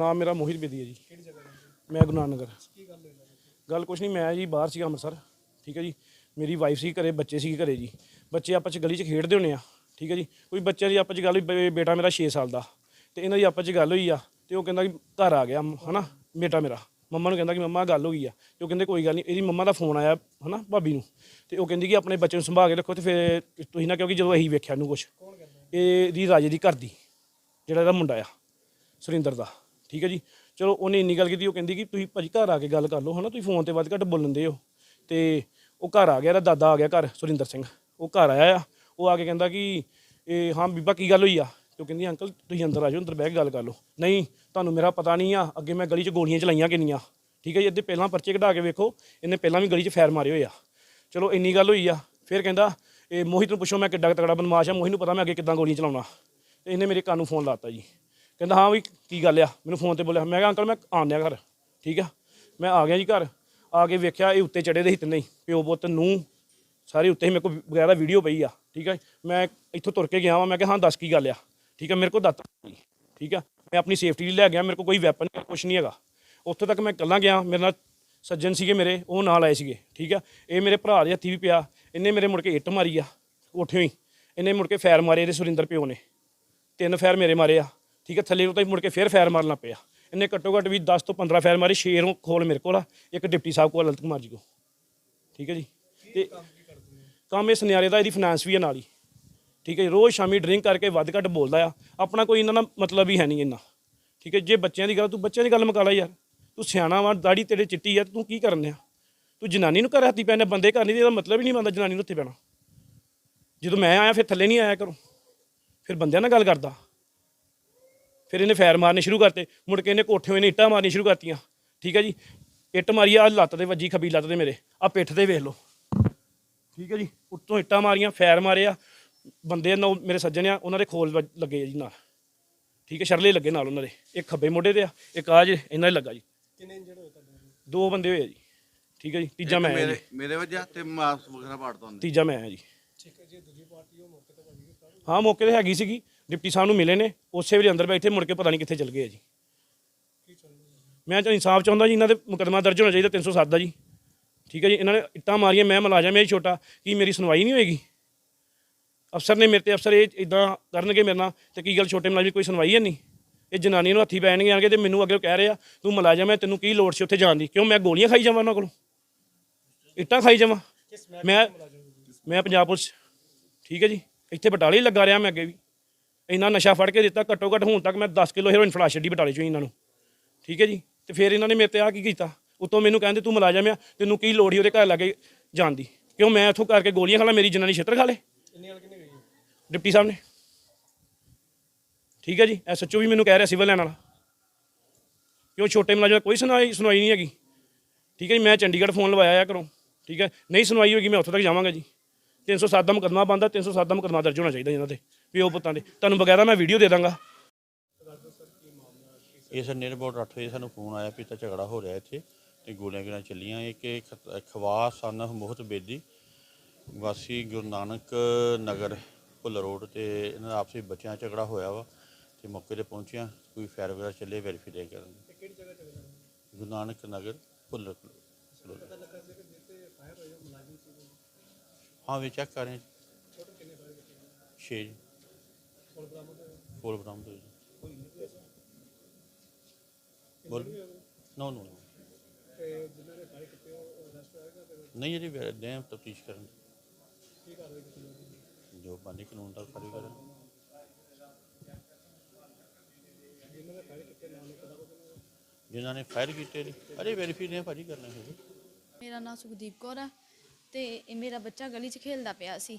ਨਾਮ ਮੇਰਾ ਮੋਹਿਤ ਬੇਦੀ ਹੈ ਜੀ। ਕਿਹੜੀ ਜਗ੍ਹਾ ਰਹਿੰਦੇ ਹੋ? ਮੈਂ ਗੁਰੂ ਨਾਨਕ ਨਗਰ। ਕੀ ਗੱਲ ਹੋਈ? ਗੱਲ ਕੁਛ ਨਹੀਂ ਮੈਂ ਜੀ ਬਾਹਰ ਸੀ ਅੰਮ੍ਰਿਤਸਰ ਠੀਕ ਹੈ ਜੀ। ਮੇਰੀ ਵਾਈਫ ਸੀ ਘਰੇ ਬੱਚੇ ਸੀ ਘਰੇ ਜੀ। ਬੱਚੇ ਆਪਸ ਚ ਗਲੀ 'ਚ ਖੇਡਦੇ ਹੁੰਦੇ ਆ ਠੀਕ ਹੈ ਜੀ। ਕੋਈ ਬੱਚੇ ਦੀ ਆਪਸ ਚ ਗੱਲ ਹੋਈ ਬੇ- ਬੇਟਾ ਮੇਰਾ 6 ਸਾਲ ਦਾ ਤੇ ਇਹਨਾਂ ਦੀ ਆਪਸ ਚ ਗੱਲ ਹੋਈ ਆ ਤੇ ਉਹ ਕਹਿੰਦਾ ਕਿ ਘਰ ਆ ਗਿਆ ਹਨਾ ਬੇਟਾ ਮੇਰਾ। ਮੰਮਾ ਨੂੰ ਕਹਿੰਦਾ ਕਿ ਮੰਮਾ ਗੱਲ ਹੋ ਗਈ ਆ। ਤੇ ਉਹ ਕਹਿੰਦੇ ਕੋਈ ਗੱਲ ਨਹੀਂ ਇਹਦੀ ਮੰਮਾ ਦਾ ਫੋਨ ਆਇਆ ਹਨਾ ਭਾਬੀ ਨੂੰ। ਤੇ ਉਹ ਕਹਿੰਦੀ ਕਿ ਆਪਣੇ ਬੱਚੇ ਨੂੰ ਸੰਭਾਲ ਕੇ ਰੱਖੋ ਤੇ ਫਿਰ ਤੁਸੀਂ ਨਾ ਕਿਉਂਕਿ ਜਦੋਂ ਅਸੀਂ ਵੇਖਿਆ ਨੂੰ ਕੁਛ। ਕਹਿੰਦਾ? ਇਹਦੀ ਰਾਜੇ ਦੀ ਘਰ ਦੀ ਜਿਹੜਾ ਇਹਦਾ ਮੁੰਡਾ ਆ ਸੁਰਿੰਦਰ ਦਾ। ਠੀਕ ਹੈ ਜੀ? ਚਲੋ, ਉਹਨੇ ਇੰਨੀ ਗੱਲ ਕੀਤੀ, ਉਹ ਕਹਿੰਦੀ ਕਿ ਤੁਸੀਂ ਭਾਜੀ ਘਰ ਆ ਕੇ ਗੱਲ ਕਰ ਲਓ, ਹਨਾ? ਤੁਸੀਂ ਫੋਨ ਤੇ ਵੱਧ ਘੱਟ ਬੋਲਣਦੇ ਹੋ। ਤੇ ਉਹ ਘਰ ਆ ਗਿਆ, ਇਹਦਾ ਦਾਦਾ ਆ ਗਿਆ ਘਰ, ਸੁਰਿੰਦਰ ਸਿੰਘ। ਉਹ ਘਰ ਆਇਆ ਆ। ਉਹ ਆ ਕੇ ਕਹਿੰਦਾ ਕਿ ਇਹ ਹਾਂ ਬੀਬਾ, ਕੀ ਗੱਲ ਹੋਈ ਆ? ਤੇ ਉਹ ਕਹਿੰਦੀ, ਅੰਕਲ, ਤੁਸੀਂ ਅੰਦਰ ਆ ਜਾਓ, ਅੰਦਰ ਬਹਿ ਕੇ ਗੱਲ ਕਰ ਲਓ। ਨਹੀਂ, ਤੁਹਾਨੂੰ ਮੇਰਾ ਪਤਾ ਨਹੀਂ ਆ, ਅੱਗੇ ਮੈਂ ਗਲੀ 'ਚ ਗੋਲੀਆਂ ਚਲਾਈਆਂ ਕਿੰਨੀਆਂ ਠੀਕ ਹੈ ਜੀ? ਇਹਦੇ ਪਹਿਲਾਂ ਪਰਚੇ ਕਢਾ ਕੇ ਵੇਖੋ, ਇਹਨੇ ਪਹਿਲਾਂ ਵੀ ਗਲੀ 'ਚ ਫੈਰ ਮਾਰੇ ਹੋਏ ਆ। ਚਲੋ, ਇੰਨੀ ਗੱਲ ਹੋਈ ਆ। ਫਿਰ ਕਹਿੰਦਾ ਇਹ ਮੋਹਿਤ ਨੂੰ ਪੁੱਛੋ, ਮੈਂ ਕਿੱਡਾ ਕੁ ਤਗੜਾ ਬਦਮਾਸ਼ ਆ, ਮੋਹਿਤ ਨੂੰ ਪਤਾ ਮੈਂ ਅੱਗੇ ਕਿੱਦਾਂ ਗੋਲੀਆਂ ਚਲਾਉਣਾ। ਤੇ ਇਹਨੇ ਮੇਰੇ ਕੰਨ ਨੂੰ ਫੋਨ ਲਾਤਾ ਜੀ। ਕਹਿੰਦਾ ਹਾਂ ਵੀ ਕੀ ਗੱਲ ਆ? ਮੈਨੂੰ ਫੋਨ ਤੇ ਬੋਲਿਆ ਮੈਂ ਕਿਹਾ ਅੰਕਲ ਮੈਂ ਆਉਂਦਿਆ ਘਰ ਠੀਕ ਆ? ਮੈਂ ਆ ਗਿਆ ਜੀ ਘਰ ਆ ਕੇ ਵੇਖਿਆ ਇਹ ਉੱਤੇ ਚੜੇ ਦੇ ਸੀ ਤਿੰਨੇ ਹੀ ਪਿਓ ਪੁੱਤ ਨੂੰ ਸਾਰੇ ਉੱਤੇ ਹੀ ਮੇਰੇ ਕੋਲ ਬਗੈਰਾ ਵੀਡੀਓ ਪਈ ਆ ਠੀਕ ਆ? ਮੈਂ ਇੱਥੋਂ ਤੁਰ ਕੇ ਗਿਆ ਵਾਂ ਮੈਂ ਕਿਹਾ ਹਾਂ ਦੱਸ ਕੀ ਗੱਲ ਆ? ਠੀਕ ਆ ਮੇਰੇ ਕੋਲ ਦੱਤ ਨਹੀਂ, ਠੀਕ ਆ? ਮੈਂ ਆਪਣੀ ਸੇਫਟੀ ਲਈ ਲੈ ਗਿਆ ਮੇਰੇ ਕੋਲ ਕੋਈ ਵੈਪਨ ਕੁਝ ਨਹੀਂ ਹੈਗਾ। ਉੱਥੇ ਤੱਕ ਮੈਂ ਇਕੱਲਾ ਗਿਆ ਮੇਰੇ ਨਾਲ ਸੱਜਣ ਸੀਗੇ ਮੇਰੇ ਉਹ ਨਾਲ ਆਏ ਸੀਗੇ ਠੀਕ ਆ? ਇਹ ਮੇਰੇ ਭਰਾ ਦੇ ਹੱਥੀ ਵੀ ਪਿਆ ਇਹਨੇ ਮੇਰੇ ਮੁੜ ਕੇ ਇੱਟ ਮਾਰੀ ਆ ਉੱਠਿਓ ਹੀ ਇਹਨੇ ਮੁੜ ਕੇ ਫੈਰ ਮਾਰੇ ਇਹਦੇ ਸੁਰਿੰਦਰ ਪਿਓ ਨੇ ਤਿੰਨ ਫੈਰ ਮੇਰੇ ਮਾਰੇ ਆ। ਠੀਕ ਹੈ ਥੱਲੇ ਉਤਾਂ ਮੁੜ ਕੇ ਫੇਰ ਫੈਰ ਮਾਰਨਾ ਪਿਆ। ਇਹਨੇ ਘੱਟੋ ਘੱਟ ਵੀ 10 ਤੋਂ 15 ਫੈਰ ਮਾਰੇ ਸ਼ੇਰੋਂ ਖੋਲ ਮੇਰੇ ਕੋਲ ਆ। ਇੱਕ ਡਿਪਟੀ ਸਾਹਿਬ ਕੋਲ ਲਲਤ ਕੁਮਾਰ ਜੀ ਕੋ ਠੀਕ ਹੈ ਜੀ। ਤੇ ਕੰਮ ਇਹ ਸੁਨਿਆਰੇ ਦਾ ਇਹਦੀ ਫਾਈਨਾਂਸ ਵੀ ਹੈ ਨਾਲ ਹੀ। ਠੀਕ ਹੈ ਜੀ ਰੋਜ਼ ਸ਼ਾਮੀ ਡਰਿੰਕ ਕਰਕੇ ਵੱਧ ਘੱਟ ਬੋਲਦਾ ਆ। ਆਪਣਾ ਕੋਈ ਇਹਨਾਂ ਦਾ ਮਤਲਬ ਹੀ ਹੈ ਨਹੀਂ ਇੰਨਾ। ਠੀਕ ਹੈ ਜੇ ਬੱਚਿਆਂ ਦੀ ਗੱਲ ਤੂੰ ਬੱਚਿਆਂ ਦੀ ਗੱਲ ਮੁਕਾ ਲੈ ਯਾਰ। ਤੂੰ ਸਿਆਣਾ ਵਾ ਦਾੜੀ ਤੇਰੇ ਚਿੱਟੀ ਆ ਤੇ ਤੂੰ ਕੀ ਕਰਨ ਆ ਤੂੰ ਜਨਾਨੀ ਨੂੰ ਘਰ ਹੱਥੀ ਪੈਣੇ ਬੰਦੇ ਘਰ ਨਹੀਂ ਤੇ ਇਹਦਾ ਮਤਲਬ ਹੀ ਨਹੀਂ ਬਣਦਾ ਜਨਾਨੀ ਨੂੰ ਉੱਥੇ ਪੈਣਾ। ਜਦੋਂ ਮੈਂ ਆਇਆ ਫਿਰ ਥੱਲੇ ਨਹੀਂ ਆਇਆ ਕਰੋ ਫਿਰ ਬੰਦਿਆਂ ਨਾਲ ਗੱਲ ਕਰਦਾ। ਫਿਰ ਇਹਨੇ ਫੈਰ ਮਾਰਨੇ ਸ਼ੁਰੂ ਕਰਤੇ। ਮੁੜ ਕੇ ਇਹਨੇ ਕੋਠੇ ਨੇ ਇੱਟਾਂ ਮਾਰਨੀ ਸ਼ੁਰੂ ਕਰਤੀਆਂ। ਠੀਕ ਹੈ ਜੀ? ਇੱਟ ਮਾਰੀ ਆ ਲੱਤ ਦੇ ਵੱਜੀ ਖੱਬੀ ਲੱਤ ਦੇ ਮੇਰੇ। ਆ ਪਿੱਠ ਤੇ ਵੇਖ ਲਓ। ਠੀਕ ਹੈ ਜੀ? ਉੱਤੋਂ ਇੱਟਾਂ ਮਾਰੀਆਂ ਫੈਰ ਮਾਰੇ ਆ। ਬੰਦੇ ਨਾਲ ਮੇਰੇ ਸੱਜਣ ਆ ਉਹਨਾਂ ਦੇ ਖੋਲ ਵੱਜ- ਲੱਗੇ ਜੀ ਨਾਲ। ਠੀਕ ਹੈ? ਸ਼ਰਲੇ ਲੱਗੇ ਨਾਲ ਉਹਨਾਂ ਦੇ। ਇੱਕ ਖੱਬੇ ਮੋਢੇ ਤੇ ਆ ਇੱਕ ਆ ਜੇ ਇਹਨਾਂ ਦੇ ਲੱਗਾ ਜੀ। ਕਿੰਨੇ ਇੰਜਰਡ ਹੋਏ ਤੁਹਾਡੇ? ਦੋ ਬੰਦੇ ਹੋਏ ਆ ਜੀ। ਠੀਕ ਹੈ ਜੀ? ਤੀਜਾ ਮੈਂ ਆ ਮੇਰੇ ਜੀ। ਮੇਰੇ ਵਜ੍ਹਾ ਤੇ ਮਾਸ ਵਗੈਰਾ ਪਾੜਦਾ ਹੁੰਦਾ ਤੀਜਾ ਮੈਂ ਆ ਜੀ। ਠੀਕ ਹੈ ਜੀ ਦੂਜੀ ਪਾਰਟੀ ਉਹ ਮੌਕੇ ਤੇ। ਹਾਂ ਮੌਕੇ ਤੇ ਹੈਗੀ ਸੀਗੀ। ਡਿਪਟੀ ਸਾਹਿਬ ਨੂੰ ਮਿਲੇ ਨੇ, ਉਸੇ ਵੇਲੇ ਅੰਦਰ ਬੈਠੇ, ਮੁੜ ਕੇ ਪਤਾ ਨਹੀਂ ਕਿੱਥੇ ਚਲ ਗਏ ਆ ਜੀ। ਮੈਂ ਤਾਂ ਇਨਸਾਫ ਚਾਹੁੰਦਾ ਜੀ, ਇਹਨਾਂ ਦੇ ਮੁਕੱਦਮਾ ਦਰਜ ਹੋਣਾ ਚਾਹੀਦਾ 307 ਦਾ ਜੀ। ਠੀਕ ਹੈ ਜੀ, ਇਹਨਾਂ ਨੇ ਇੱਟਾਂ ਮਾਰੀਆਂ, ਮੈਂ ਮੁਲਾਜ਼ਮ ਇਹ ਛੋਟਾ, ਕੀ ਮੇਰੀ ਸੁਣਵਾਈ ਨਹੀਂ ਹੋਏਗੀ? ਅਫਸਰ ਨੇ ਮੇਰੇ ਤੇ ਅਫਸਰ ਇਹ ਇਦਾਂ ਕਰਨਗੇ ਮੇਰੇ ਨਾਲ, ਤੇ ਕੀ ਗੱਲ ਛੋਟੇ ਮੁਲਾਜ਼ਮ ਦੀ ਕੋਈ ਸੁਣਵਾਈ ਹੈ ਨਹੀਂ? ਇਹ ਜਨਾਨੀ ਨੂੰ ਹੱਥੀ ਪੈਣਗੇ ਆਣਗੇ ਤੇ ਮੈਨੂੰ ਅੱਗੇ ਕਹਿ ਰਿਹਾ ਤੂੰ ਮੁਲਾਜ਼ਮ ਹੈ, ਤੈਨੂੰ ਕੀ ਲੋੜ ਸੀ ਉੱਥੇ ਜਾਣ ਦੀ? ਕਿਉਂ ਮੈਂ ਗੋਲੀਆਂ ਖਾਈ ਜਾਵਾਂ ਉਹਨਾਂ ਕੋਲੋਂ? ਇੱਟਾਂ ਖਾਈ ਜਾਵਾਂ? ਮੈਂ ਮੈਂ ਪੰਜਾਬ ਪੁਲਿਸ, ਠੀਕ ਹੈ ਜੀ, ਇੱਥੇ ਬਟਾਲੇ ਲੱਗਾ ਰਿਹਾ ਮੈਂ ਅੱਗੇ ਵੀ। ਇੰਨਾ ਨਸ਼ਾ ਫੜ ਕੇ ਦਿੱਤਾ ਘੱਟੋ ਘੱਟ ਹੁਣ ਤੱਕ ਮੈਂ 10 ਕਿਲੋ ਹੈਰੋਇਨ ਫੜਾ ਛੱਡੀ ਬਟਾਲੇ ਚੋਂ ਇਹਨਾਂ ਨੂੰ। ਠੀਕ ਹੈ ਜੀ? ਤੇ ਫਿਰ ਇਹਨਾਂ ਨੇ ਮੇਰੇ ਤੇ ਆ ਕੀ ਕੀਤਾ? ਉਤੋਂ ਮੈਨੂੰ ਕਹਿੰਦੇ ਤੂੰ ਮੁਲਾਜ਼ਮ ਆ ਤੈਨੂੰ ਕੀ ਲੋੜ ਹੀ ਉਹਦੇ ਘਰ ਲੱਗੇ ਜਾਣ ਦੀ? ਕਿਉਂ ਮੈਂ ਇੱਥੋਂ ਕਰਕੇ ਗੋਲੀਆਂ ਖਾ ਲਾਂ ਮੇਰੀ ਜਨਾਨੀ ਛਿੱਤਰ ਖਾ ਲੇ? ਡਿਪਟੀ ਸਾਹਿਬ ਨੇ। ਠੀਕ ਹੈ ਜੀ? ਐਸਐਚਓ ਵੀ ਮੈਨੂੰ ਕਹਿ ਰਿਹਾ ਸਿਵਲ ਲੈਣ ਵਾਲਾ। ਕਿ ਉਹ ਛੋਟੇ ਮੁਲਾਜ਼ਮ ਕੋਈ ਸੁਣਵਾਈ ਸੁਣਵਾਈ ਨਹੀਂ ਹੈਗੀ? ਠੀਕ ਹੈ ਜੀ? ਮੈਂ ਚੰਡੀਗੜ੍ਹ ਫੋਨ ਲਵਾਇਆ ਆ ਕਰੋ ਠੀਕ ਹੈ? ਨਹੀਂ ਸੁਣਵਾਈ ਹੋਗੀ ਮੈਂ ਉੱਥੇ ਤੱਕ ਜਾਵਾਂਗਾ ਜੀ। 307 ਦਾ ਮੁਕੱਦਮਾ ਬੰਦਾ 307 ਦਾ ਮੁਕੱਦਮਾ ਦਰਜ ਹੋਣਾ ਚਾਹੀਦਾ ਇਹਨਾਂ ਤੇ। ਉਹ ਪੁੱਤਾਂ ਦੇ ਤੁਹਾਨੂੰ ਬਗੈਰਾ ਮੈਂ ਵੀਡੀਓ ਦੇ ਦਾਂਗਾ। ਇਹ ਸਰ ਨੀਅਰ ਅਬਾਊਟ 8 ਵਜੇ ਸਾਨੂੰ ਫੋਨ ਆਇਆ ਵੀ ਤਾਂ ਝਗੜਾ ਹੋ ਰਿਹਾ ਇੱਥੇ ਤੇ ਗੋਲੀਆਂ ਗੋਲੀਆਂ ਚੱਲੀਆਂ। ਇੱਕ ਇਹ ਖਵਾ ਸਨ ਮੋਹਤ ਬੇਦੀ। ਵਾਸੀ ਗੁਰੂ ਨਾਨਕ ਨਗਰ ਭੁੱਲ ਰੋਡ ਤੇ ਇਹਨਾਂ ਦਾ ਆਪਸੀ ਬੱਚਿਆਂ 'ਚ ਝਗੜਾ ਹੋਇਆ ਵਾ ਤੇ ਮੌਕੇ ਤੇ ਪਹੁੰਚਿਆ। ਕੋਈ ਫਾਇਰ ਵਗੈਰਾ ਚੱਲੇ ਵੈਰੀਫਾਈ ਕਰਨ ਤੇ ਕਿਹੜੀ ਜਗ੍ਹਾ ਗੁਰੂ ਨਾਨਕ ਨਗਰ ਭੁੱਲ ਸੀ ਹਾਂ ਵੀ ਚੈੱਕ ਕਰ ਰਹੇ ਟੋਟਲ ਕਿੰਨੇ ਫਾਇਰ ਕੀਤੇ 6 ਕੋਲ ਬਰਾਮਦ ਹੋਇਆ? ਫੋਲ ਬਰਾਮਦ ਹੋਏ ਕੋਈ ਨਹੀਂ ਪਿਆ ਬੋਲ ਨੋ ਨੋ। ਤੇ ਜਿਨ੍ਹਾਂ ਨੇ ਫਾਇਰ ਕੀਤੇ ਉਹ ਅਰੈਸਟ ਹੋਏਗਾ ਫਿਰ ਨਹੀਂ ਜਿਹੜੀ ਦੇ ਤਫਤੀਸ਼ ਕਰਨ। ਕੀ ਕਾਰਵਾਈ ਕੀਤੀ ਜਾਊਗੀ ਜੋ ਬੰਦੀ ਕਾਨੂੰਨ ਦਾ ਕਾਰਵਾਈ ਕਰਨ ਜਿਨ੍ਹਾਂ ਨੇ ਫਾਇਰ ਕੀਤੇ ਨਾਮ ਨਹੀਂ ਪਤਾ ਕੋਈ ਜਿਨ੍ਹਾਂ ਨੇ ਫਾਇਰ ਕੀਤੇ ਨੇ ਅਰੇ ਵੈਰੀਫਾਈ ਨੇ ਭਾਜੀ ਕਰਨਾ ਹੈ। ਮੇਰਾ ਨਾਮ ਸੁਖਦੀਪ ਕੌਰ ਆ ਤੇ ਇਹ ਮੇਰਾ ਬੱਚਾ ਗਲੀ 'ਚ ਖੇਲਦਾ ਪਿਆ ਸੀ।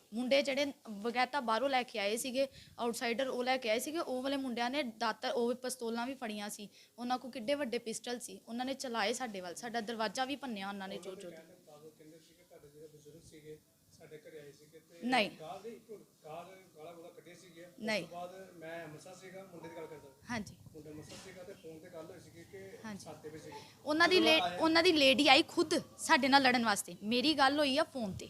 ਮੁੰਡੇ ਜਿਹੜੇ ਬਗੈਤਾ ਬਾਹਰੋਂ ਲੈ ਕੇ ਆਏ ਸੀਗੇ ਆਊਟਸਾਈਡਰ ਉਹ ਲੈ ਕੇ ਆਏ ਸੀਗੇ ਉਹ ਵਾਲੇ ਮੁੰਡਿਆਂ ਨੇ ਦਾਤਰ ਉਹ ਪਿਸਤੌਲਾਂ ਵੀ ਫੜੀਆਂ ਸੀ। ਉਹਨਾਂ ਕੋਲ ਕਿੱਡੇ ਵੱਡੇ ਪਿਸਟਲ ਸੀ। ਉਹਨਾਂ ਨੇ ਚਲਾਏ ਸਾਡੇ ਵੱਲ। ਸਾਡਾ ਦਰਵਾਜ਼ਾ ਵੀ ਭੰਨਿਆ ਉਹਨਾਂ ਨੇ ਕਿ ਸਾਡੇ ਘਰੇ ਆਏ ਸੀਗੇ ਤੇ ਨਹੀਂ। ਗਾਲ ਦੀ ਗਾਲ ਗਾਲਾਂ ਗੋਲਾ ਕੱਢੀਆਂ ਸੀਗੀਆਂ। ਉਸ ਨਹੀਂ। ਤੋਂ ਬਾਅਦ ਮੈਂ ਅੰਮ੍ਰਿਤਸਰ ਸੀਗਾ ਮੁੰਡੇ ਦੀ ਗੱਲ ਕਰਦਾ। ਹਾਂਜੀ। ਮੁੰਡਾ ਅੰਮ੍ਰਿਤਸਰ ਸੀਗਾ ਤੇ ਫੋਨ ਤੇ ਗੱਲ ਹੋਈ ਸੀਗੀ ਕਿ ਹਾਂਜੀ। ਸਾਤੇ ਵੀ ਸੀਗੇ। ਉਹਨਾਂ ਦੀ ਲੇ ਉਹਨਾਂ ਦੀ ਲੇਡੀ ਆਈ ਖੁਦ ਸਾਡੇ ਨਾਲ ਲੜਨ ਵਾਸਤੇ। ਮੇਰੀ ਗੱਲ ਹੋਈ ਆ ਫੋਨ ਤੇ।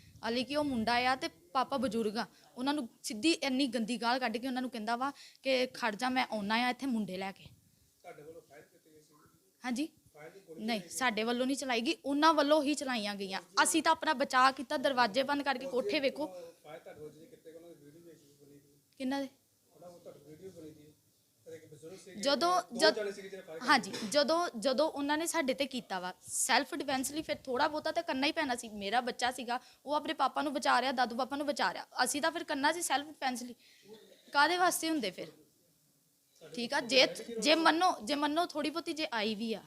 ਹਾਲੇ ਕਿ ਉਹ ਮੁੰਡਾ ਆ ਤੇ ਪਾਪਾ ਬਜ਼ੁਰਗ ਆ ਉਹਨਾਂ ਨੂੰ ਸਿੱਧੀ ਇੰਨੀ ਗੰਦੀ ਗਾਲ ਕੱਢ ਕੇ ਉਹਨਾਂ ਨੂੰ ਕਹਿੰਦਾ ਵਾ ਕਿ ਖੜ ਜਾ ਮੈਂ ਆਉਣਾ ਆ ਇੱਥੇ ਮੁੰਡੇ ਲੈ ਕੇ। ਤੁਹਾਡੇ ਵੱਲੋਂ ਫਾਇਰ ਕੀਤੀ ਗਈ ਸੀ? ਹਾਂਜੀ। ਦੀ ਨਹੀਂ ਸਾਡੇ ਵੱਲੋਂ ਨਹੀਂ ਚਲਾਈ ਗਈ ਉਹਨਾਂ ਵੱਲੋਂ ਹੀ ਚਲਾਈਆਂ ਗਈਆਂ। ਅਸੀਂ ਤਾਂ ਆਪਣਾ ਬਚਾਅ ਕੀਤਾ ਦਰਵਾਜ਼ੇ ਬੰਦ ਕਰਕੇ ਕੋਠੇ ਵੇਖੋ। ਫਾਇਰ ਤੁਹਾਡੇ ਜਦੋਂ ਜਦ ਹਾਂਜੀ ਜਦੋਂ ਜਦੋਂ ਉਹਨਾਂ ਨੇ ਸਾਡੇ ਤੇ ਕੀਤਾ ਵਾ ਸੈਲਫ ਡਿਫੈਂਸ ਲਈ ਫਿਰ ਥੋੜਾ ਬਹੁਤਾ ਤਾਂ ਕਰਨਾ ਹੀ ਪੈਣਾ ਸੀ। ਮੇਰਾ ਬੱਚਾ ਸੀਗਾ ਉਹ ਆਪਣੇ ਪਾਪਾ ਨੂੰ ਬਚਾ ਰਿਹਾ ਦਾਦੂ ਪਾਪਾ ਨੂੰ ਬਚਾ ਰਿਹਾ। ਅਸੀਂ ਤਾਂ ਫਿਰ ਕਰਨਾ ਸੀ ਸੈਲਫ ਡਿਫੈਂਸ ਲਈ। ਕਾਦੇ ਵਾਸਤੇ ਹੁੰਦੇ ਫਿਰ? ਠੀਕ ਆ ਜੇ ਜੇ ਮੰਨੋ ਜੇ ਮੰਨੋ ਥੋੜੀ ਬਹੁਤੀ ਜੇ ਆਈ ਵੀ ਆ।